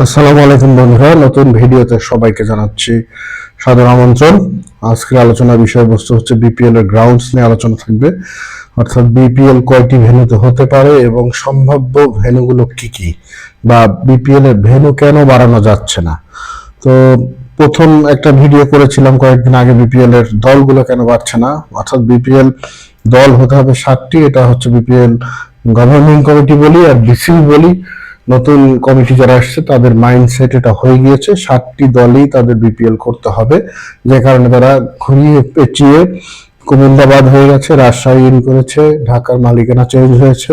আসসালামু আলাইকুম বন্ধুরা, নতুন ভিডিওতে সবাইকে জানাচ্ছি সাদর আমন্ত্রণ। আজকের আলোচনার বিষয়বস্তু হচ্ছে বিপিএল এর গ্রাউন্ডস নিয়ে আলোচনা থাকবে। অর্থাৎ বিপিএল কয়টি ভেন্যুতে হতে পারে এবং সম্ভাব্য ভেন্যুগুলো কি কি বা বিপিএল এর ভেন্যু কেন বাড়ানো যাচ্ছে না? তো প্রথম একটা ভিডিও করেছিলাম কয়েকদিন আগে, বিপিএল এর দলগুলো কেন বাড়ছে না? অর্থাৎ বিপিএল দল হতে হবে সাতটি, এটা হচ্ছে বিপিএল গভর্নিং কমিটি বলি আর বিসিবি বলি। নতুন কমিটি যারা আসছে, তাদের মাইন্ডসেট এটা হয়ে গিয়েছে। সাতটি দলই তাদের বিপিএল করতে হবে, যে কারণে তারা ঘুরিয়ে পেঁচিয়ে কুমিল্লাবাদ হয়ে গেছে, রাজশাহী ইন করেছে, ঢাকার মালিকানা চেঞ্জ হয়েছে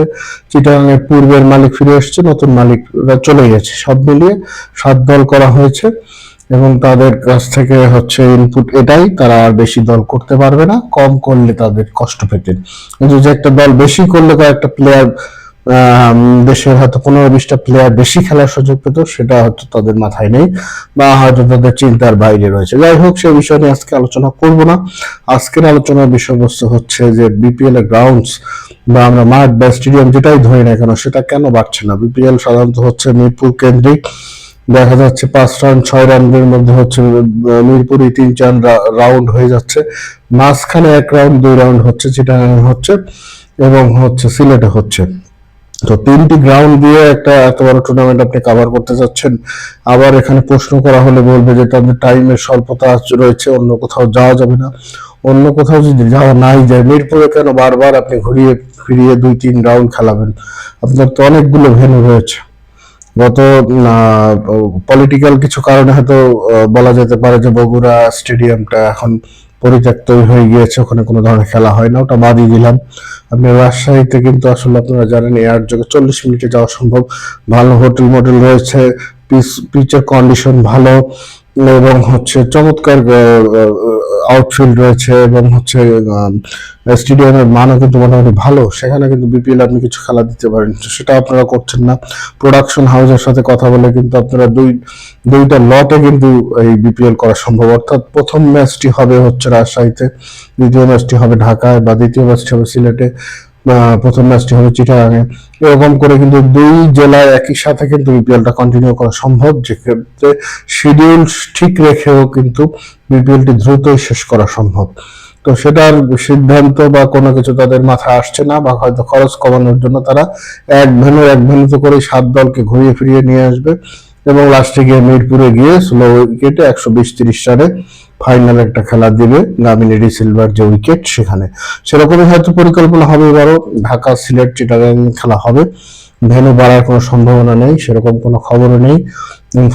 চিটাগাংয়ের পূর্বের মালিক ফিরে এসেছে, নতুন মালিকরা চলে গেছে সব মিলিয়ে সাত দল করা হয়েছে এবং তাদের কাছ থেকে হচ্ছে ইনপুট এটাই, তারা আর বেশি দল করতে পারবে না, কম করলে তাদের কষ্ট পেতেন কিন্তু যে একটা দল বেশি করলে কয়েকটা প্লেয়ার দেশের হয়তো পনেরো বিশটা প্লেয়ার বেশি খেলার সুযোগ পেত, সেটা হয়তো তাদের মাথায় নেই বা হয়তো তাদের চিন্তার বাইরে রয়েছে। যাই হোক, সে বিষয় নিয়ে আজকে আলোচনা করব না। আজকের আলোচনার বিষয়বস্তু হচ্ছে যে বিপিএল এর গ্রাউন্ডস বা আমরা মাঠ বা স্টেডিয়াম যেটাই ধরি না কেন, সেটা কেন বাড়ছে না? বিপিএল সাধারণত হচ্ছে মিরপুর কেন্দ্রিক। দেখা যাচ্ছে পাঁচ রান ছয় রানের মধ্যে হচ্ছে মিরপুরই তিন, চার রাউন্ড হয়ে যাচ্ছে। মাঝখানে এক রাউন্ড দুই রাউন্ড হচ্ছে চিটাগাং হচ্ছে এবং হচ্ছে সিলেটে হচ্ছে। তো তিনটি গ্রাউন্ড দিয়ে একটা এত বড় টুর্নামেন্ট আপনি কভার করতে যাচ্ছেন। আবার এখানে প্রশ্ন করা হলে বলবে যে তাদের টাইমের স্বল্পতা রয়েছে, অন্য কোথাও যাওয়া যাবে না। অন্য কোথাও যদি যাওয়া নাই যায়, মিরপুরে কেন বারবার আপনি ঘুরিয়ে ফিরিয়ে দুই, তিন রাউন্ড খেলাবেন? আপনার তো অনেকগুলো ভেন্যু রয়েছে। গত পলিটিক্যাল কিছু কারণে হয়তো বলা যেতে পারে যে বগুড়া স্টেডিয়ামটা এখন পরিত্যক্ত হয়ে গিয়েছে, ওখানে কোনো ধরনের খেলা হয় না, ওটা বাদই দিলাম। আপনি রাজশাহীতে কিন্তু আসলে আপনারা জানেন এয়ার যোগে চল্লিশ মিনিটে যাওয়া সম্ভব। ভালো হোটেল মোটেল রয়েছে, পিচ, পিচের কন্ডিশন ভালো। এবং হচ্ছে চমৎকার আউটফিল্ড রয়েছে এবং হচ্ছে স্টেডিয়ামের মানও কিন্তু মোটামুটি ভালো। সেখানে কিন্তু বিপিএল আপনি কিছু খেলা দিতে পারেন। সেটা আপনারা করছেন না। প্রোডাকশন হাউসের সাথে কথা বলে কিন্তু আপনারা দুই, দুইটা লটে কিন্তু এই বিপিএল করা সম্ভব। অর্থাৎ প্রথম ম্যাচটি হবে হচ্ছে রাজশাহীতে, দ্বিতীয় ম্যাচটি হবে ঢাকায় বা দ্বিতীয় ম্যাচটি হবে সিলেটে। প্রথম ম্যাচটি হবে চিটাগাঙে এরকম করে কিন্তু দুই জেলায় একই সাথে কিন্তু বিপিএলটা কন্টিনিউ করা সম্ভব। যেক্ষেত্রে শিডিউল ঠিক রেখেও কিন্তু বিপিএলটি দ্রুতই শেষ করা সম্ভব। তো সেটার সিদ্ধান্ত বা কোনো কিছু তাদের মাথায় আসছে না বা হয়তো খরচ কমানোর জন্য তারা এক ভেনু এক ভেনুতে করে সাত দলকে ঘুরিয়ে ফিরিয়ে নিয়ে আসবে। এবং লাস্টে গিয়ে মিরপুরে গিয়ে স্লো উইকেটে একশো বিশ তিরিশ রানে ফাইনাল একটা খেলা দিবে নামিনী ডি সিলভার যে উইকেট সেখানে। সেরকমই হয়তো পরিকল্পনা হবে এবারও। ঢাকা সিলেট চিটাগাং খেলা হবে। ভেনু বাড়ার কোনো সম্ভাবনা নেই, সেরকম কোনো খবরও নেই।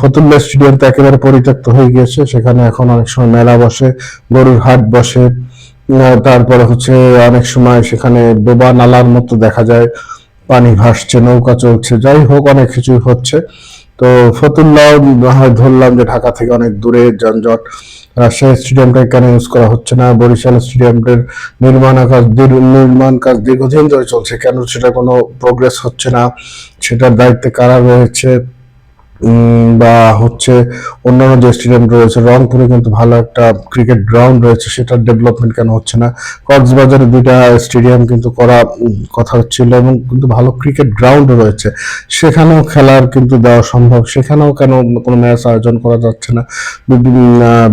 ফতুল্লা স্টেডিয়াম তো একেবারে পরিত্যক্ত হয়ে গিয়েছে, সেখানে এখন অনেক সময় মেলা বসে, গরুর হাট বসে। তারপরে হচ্ছে অনেক সময় সেখানে ডোবা নালার মতো দেখা যায়, পানি ভাসছে, নৌকা চলছে, যাই হোক, অনেক কিছুই হচ্ছে। তো ফতুল্লাহ ধরলাম যে ঢাকা থেকে অনেক দূরে যানজট। রাজশাহী স্টেডিয়ামটা কেন ইউজ করা হচ্ছে না। বরিশাল স্টেডিয়ামটার নির্মাণ কাজ নির্মাণ কাজ দীর্ঘদিন ধরে চলছে। কেন সেটা কোনো প্রোগ্রেস হচ্ছে না? সেটার দায়িত্বে কারা রয়েছে? বা হচ্ছে অন্যান্য যে স্টেডিয়াম রয়েছে, রংপুরে কিন্তু ভালো একটা ক্রিকেট গ্রাউন্ড রয়েছে, সেটার ডেভেলপমেন্ট কেন হচ্ছে না? কক্সবাজারে দুইটা স্টেডিয়াম কিন্তু করা কথা হচ্ছিল এবং কিন্তু ভালো ক্রিকেট গ্রাউন্ড রয়েছে। সেখানেও খেলার কিন্তু দেওয়া সম্ভব, সেখানেও কেন কোনো ম্যাচ আয়োজন করা যাচ্ছে না?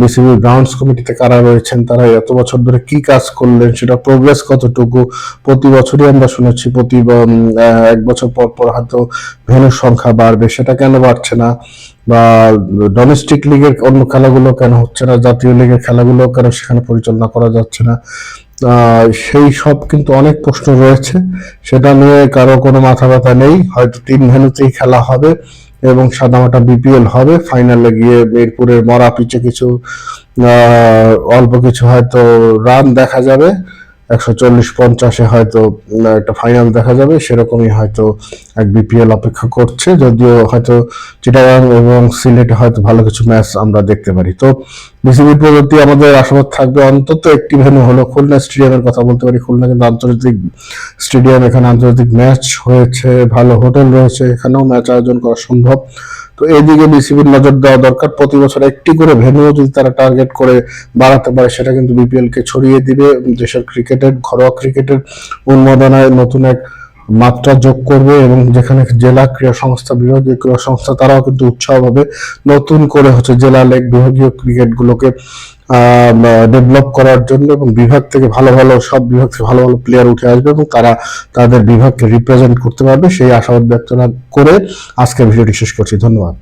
বিসিবি গ্রাউন্ডস কমিটিতে কারা রয়েছেন, তারা এত বছর ধরে কি কাজ করলেন সেটা প্রোগ্রেস কতটুকু? প্রতি বছরই আমরা শুনেছি প্রতি এক বছর পর পর হয়তো ভেন্যুর সংখ্যা বাড়বে, সেটা কেন বাড়ছে না? বা ডোমেস্টিক লিগের অন্য খেলাগুলো কেন হচ্ছে না, জাতীয় লিগের খেলাগুলো কেন সেখানে পরিচালনা করা যাচ্ছে না? সেই সব কিন্তু অনেক প্রশ্ন রয়েছে। সেটা নিয়ে কারও কোনো মাথা ব্যথা নেই। হয়তো তিন ভেন্যুতেই খেলা হবে এবং সাদামাটা বিপিএল হবে। ফাইনালে গিয়ে মিরপুরের মরা পিচে কিছু অল্প কিছু হয়তো রান দেখা যাবে। একশো চল্লিশ পঞ্চাশে হয়তো একটা ফাইনাল দেখা যাবে, সেরকমই হয়তো এক বিপিএল অপেক্ষা করছে। যদিও হয়তো চিটাগাং এবং সিলেটে হয়তো ভালো কিছু ম্যাচ আমরা দেখতে পারি। তো বিসিবির প্রতি আমাদের আশাবাদ থাকবে অন্তত একটি ভেন্যু হলো খুলনা স্টেডিয়ামের কথা বলতে পারি। খুলনা কিন্তু আন্তর্জাতিক স্টেডিয়াম এখানে আন্তর্জাতিক ম্যাচ হয়েছে, ভালো হোটেল রয়েছে, এখানেও ম্যাচ আয়োজন করা সম্ভব। তো এইদিকে বিসিবির নজর দেওয়া দরকার। প্রতি বছর একটি করে ভেন্যু যদি তারা টার্গেট করে বাড়াতে পারে, সেটা কিন্তু বিপিএল কে ছড়িয়ে দিবে। দেশের ক্রিকেটের, ঘরোয়া ক্রিকেটের উন্মাদনায় নতুন এক মাত্রা যোগ করবে এবং যেখানে জেলা ক্রীড়া সংস্থা, বিভাগীয় ক্রীড়া সংস্থা, তারাও কিন্তু উৎসাহ নতুন করে হচ্ছে জেলা লেগ বিভাগীয় ক্রিকেটগুলোকে ডেভেলপ করার জন্য এবং বিভাগ থেকে ভালো ভালো, সব বিভাগ থেকে ভালো ভালো প্লেয়ার উঠে আসবে এবং তারা তাদের বিভাগকে রিপ্রেজেন্ট করতে পারবে, সেই আশাবাদ ব্যক্ত করে আজকের ভিডিওটি শেষ করছি। ধন্যবাদ।